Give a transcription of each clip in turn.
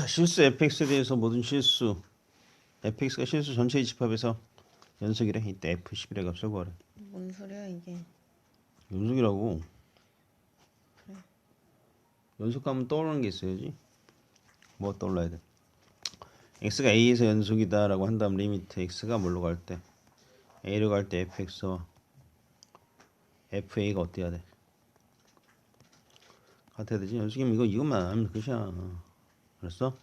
자 실수 fx에 대해서 모든 실수 fx가 실수 전체의 집합에서 연속이래. 이때 f11의 값을 구하래. 뭔 소리야 이게? 연속이라고. 연속하면 떠오르는 게 있어야지. 뭐 떠올라야 돼? X가 a에서 연속이다 라고 한다면 리미트 x가 뭘로 갈 때? A로 갈 때 fx와 fa가 어때야 돼? 같아야 되지. 연속이면 이거 이것만 안 하면 끝이야 알았어?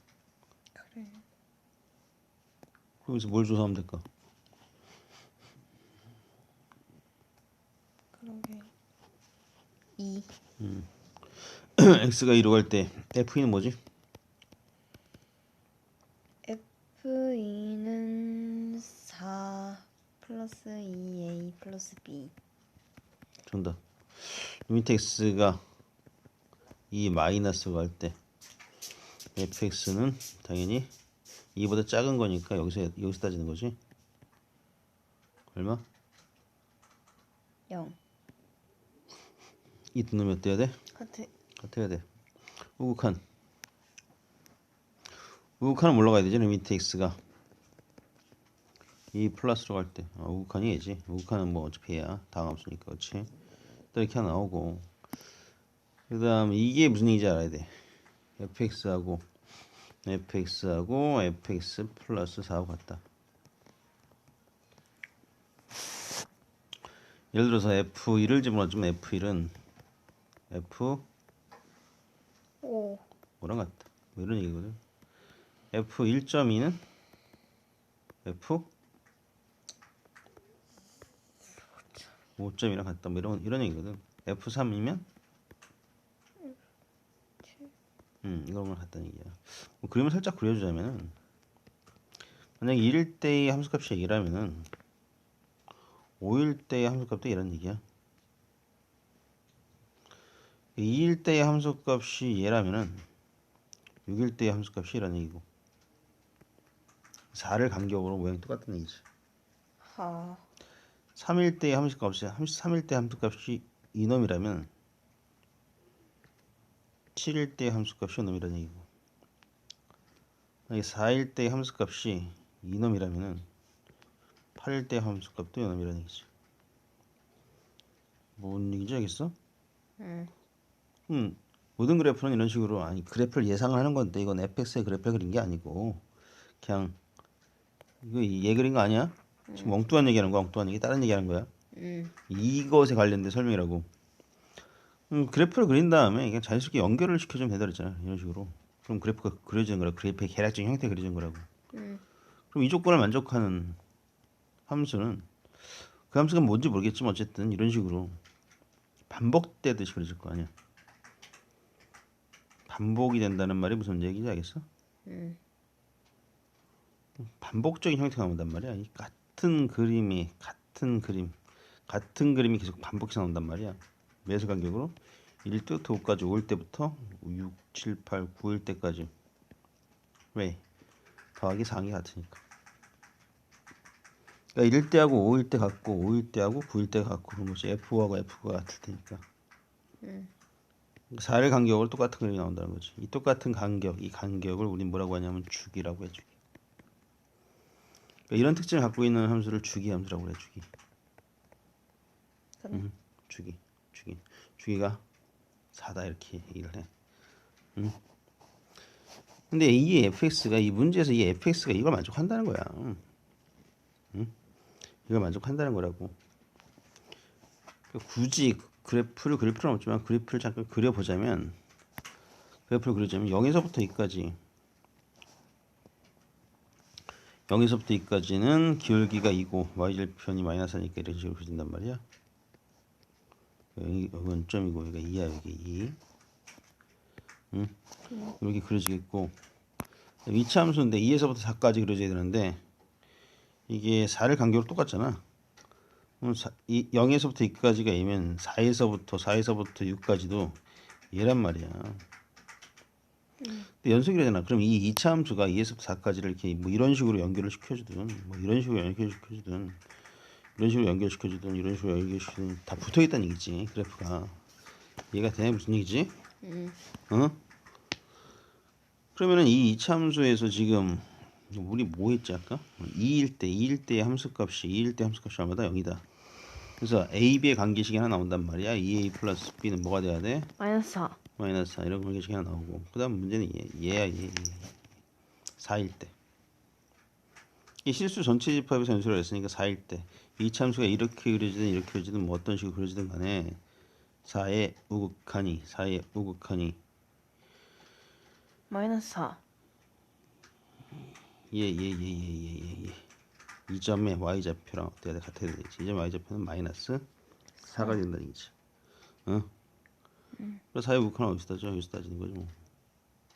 그래. 거기서 뭘 조사하면 될까 그러게. 2 x가 2로 갈 때 f는 뭐지? F2는 4 플러스 2A 플러스 B. 정답. 리미트 x가 2 마이너스 갈 때 fx는 당연히 2보다 작은 거니까 여기서 여기서 따지는 거지. 얼마? 0. 이 두 놈이 어때야 돼? 같아. 같아야 돼. 우극한. 우극한은 뭘로 가야 되지? 리미트 x가 2 플러스로 갈 때. 아, 우극한이 얘지. 우극한은 뭐 어차피 얘야. 다함수니까 그렇지. 또 이렇게 하나 나오고. 그 다음 이게 무슨 얘기인지 알아야 돼. Fx하고 fx하고 fx 플러스 4하고 같다. 예를 들어서 f1을 집어넣으면 f1은 f 5. 뭐랑 같다. 뭐 이런 얘기거든. f 1.2는 f 5점이랑 같다. 뭐 이런 이런 얘기거든. f 3이면 음 이거랑 같다는 얘기야. 뭐 그림을 살짝 그려주자면은 만약에 1일 때의 함수값이 2라면은 5일 때의 함수값도 이런 얘기야. 2일 때의 함수값이 얘라면은 6일 때의 함수값이 이런 얘기고 4를 간격으로 모양이 똑같은 얘기지. 하. 3일 때의 함수값이 3일 때 함수값이 이놈이라면 7일 때의 함수값이 이놈이라는 얘기고 만약에 4일 때의 함수값이 이놈이라면은 8일 때의 함수값도 이놈이라는 얘기지. 뭔 얘기인지 알겠어? 응. 음, 모든 그래프는 이런 식으로 아니 그래프를 예상을 하는 건데 이건 fx의 그래프를 그린 게 아니고 그냥 이거 얘 그린 거 아니야? 지금 엉뚱한 얘기하는 거야 엉뚱한 얘기 다른 얘기하는 거야 응. 이것에 관련된 설명이라고 음, 그래프를 그린 다음에 그냥 자연스럽게 연결을 시켜주면 된다 그랬잖아 이런 식으로 그럼 그래프가 그려지는 거라 그래프의 계략적인 형태 그려지는 거라고 응. 그럼 이 조건을 만족하는 함수는 그 함수가 뭔지 모르겠지만 어쨌든 이런 식으로 반복되듯이 그려질 거 아니야 반복이 된다는 말이 무슨 얘기인지 알겠어? 응. 반복적인 형태가 나온단 말이야. 이 같은 그림이 같은 그림, 같은 그림이 계속 반복해서 나온단 말이야. 매수 간격으로 1때부터 5까지 5일 때부터 6, 7, 8, 9일 때까지 왜? 더하기 4이 같으니까. 그러니까 1일 때하고 5일 때 같고 5일 때하고 9일 때 같고 그런 거지. F하고 F가 같을 테니까. 응. 4일 간격으로 똑같은 그림이 나온다는 거지. 이 똑같은 간격, 이 간격을 우린 뭐라고 하냐면 주기라고 해 주기. 그러니까 이런 특징을 갖고 있는 함수를 주기 함수라고 해 주기. 음, 주기, 주기, 주기가 4다 이렇게 얘기를 해. 음. 근데 이 fx가 이 문제에서 이 fx가 이걸 만족한다는 거야. 음? 이걸 만족한다는 거라고. 굳이 그래프를 그릴 필요는 없지만 그래프를 잠깐 그려보자면 그래프를 그리자면 0에서부터 2까지 0에서부터 2까지는 기울기가 2고 y절편이 마이너스니까 이런 식으로 그려진단 말이야. 여기 원점이고 여기가 2야 여기 2. 응? 이렇게 그려지겠고 위치 함수인데 2에서부터 4까지 그려져야 되는데 이게 4를 간격으로 똑같잖아. 그럼 사, 이 0에서부터 2까지가 이면 4에서부터 4에서부터 6까지도 얘란 말이야. 근데 연속이라잖아. 그럼 이 2차 함수가 2에서부터 4까지를 이렇게 뭐 이런 식으로 연결을 시켜주든 뭐 이런 식으로 연결시켜주든 이런 식으로 연결시켜주든 이런 식으로 연결시켜주든 다 붙어있다는 얘기지 그래프가 이해가 돼? 무슨 얘기지? 응. 어? 그러면은 이 이참수에서 지금 우리 뭐 했지 아까? 2일 때 2일 때의 함수값이 2일 때 함수값이 얼마다 0이다. 그래서 a, b의 관계식이 하나 나온단 말이야. 2a 플러스 b는 뭐가 돼야 돼? 마이너스 4. 마이너스 4 이런 관계식이 하나 나오고 그 다음 문제는 얘, 얘야 얘, 얘. 4일 때. 이 실수 전체 집합에서 연수를 했으니까 4일 때. 이 참수가 이렇게 그려지든 이렇게 그려지든 뭐 어떤 식으로 그려지든 간에 4의 우극하니 4의 우극하니 마이너스 4. 예, 예, 예, 예, 예, 예, 예. 이 점의 y좌표랑 어때야 돼? 같아야 되지. 이 점의 y좌표는 마이너스 4가 된다는 얘기지. 어? 그래서 4의 우극하는 어디서 따져? 여기서 따지는 거지 뭐.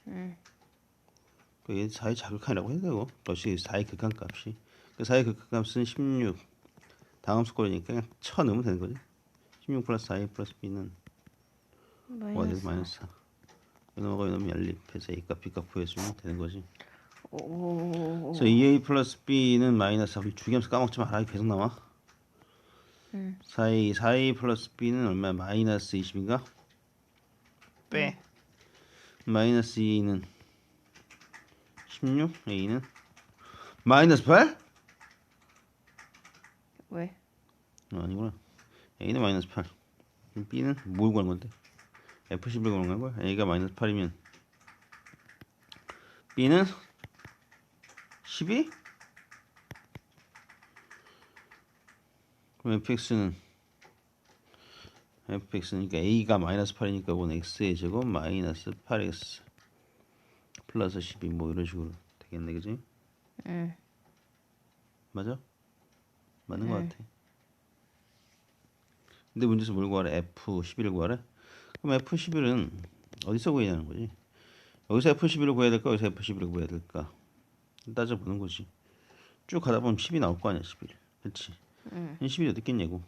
응. 그얘 4의 자극한이라고 해야 되고 역시 4의 극한 값이. 그 4의 극한 값은 16 다음 수 꼴이니까 그냥 쳐 넣으면 되는 거지. 16 플러스 4a 플러스 b는 마이너스. 마이너스 4 이놈하고 이놈 연립해서 a값 b값 구해주면 되는 거지. 오. 그래서 2a 플러스 b는 마이너스 4 주기함수 까먹지 마라 계속 나와. 응. 4a 4a 플러스 b는 얼마야 마이너스 20인가? 빼. 마이너스 2는 16 a는 마이너스 8? 왜? 어, 아니구나. A는 마이너스 8. 그럼 B는 뭘 구하는 건데? F11을 구하는 거야? A가 마이너스 8이면 B는 12? 그럼 fx는 fx는 그러니까 a가 마이너스 8이니까 이건 x의 제곱 마이너스 8x 플러스 12 뭐 이런 식으로 되겠네 그지? 응. 맞아? 맞는 것 같아. 근데 문제에서 뭘 구하래? F11을 구하래? 그럼 F11은 어디서 구해야 하는 거지? 여기서 F11을 구해야 될까? 여기서 F11을 구해야 될까? 따져보는 거지. 쭉 가다 보면 10이 나올 거 아니야, 11. 그렇지? 응. 11이 어디 있겠냐고.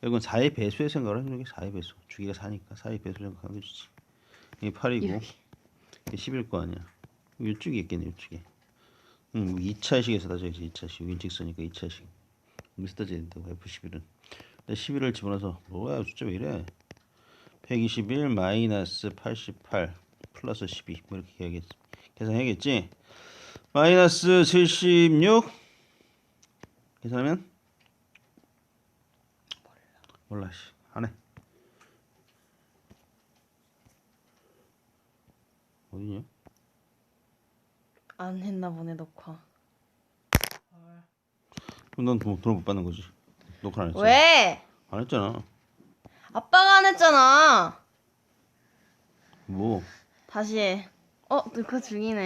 결국은 4의 배수의 생각을 하는 게 4의 배수. 주기가 4니까 4의 배수 생각하는 거지. 이게 8이고 이렇게. 이게 10일 거 아니야. 이쪽이 있겠네, 이쪽에. 응, 2차식에서 따져야지, 2차식. 윈직선이니까 2차식. 여기서 따져야 된다고, F11은. 근데 11을 집어넣어서, 뭐야, 숫자 왜 이래? 121 마이너스 88 플러스 12. 뭐 이렇게 해야겠, 계산해야겠지? 마이너스 76. 계산하면? 몰라, 씨. 안 해. 어디냐? 안 했나 보네 녹화. 그럼 넌 돈, 돈을 못 받는 거지. 녹화 안 했잖아. 왜? 안 했잖아. 아빠가 안 했잖아. 뭐? 다시 해. 어 녹화 중이네.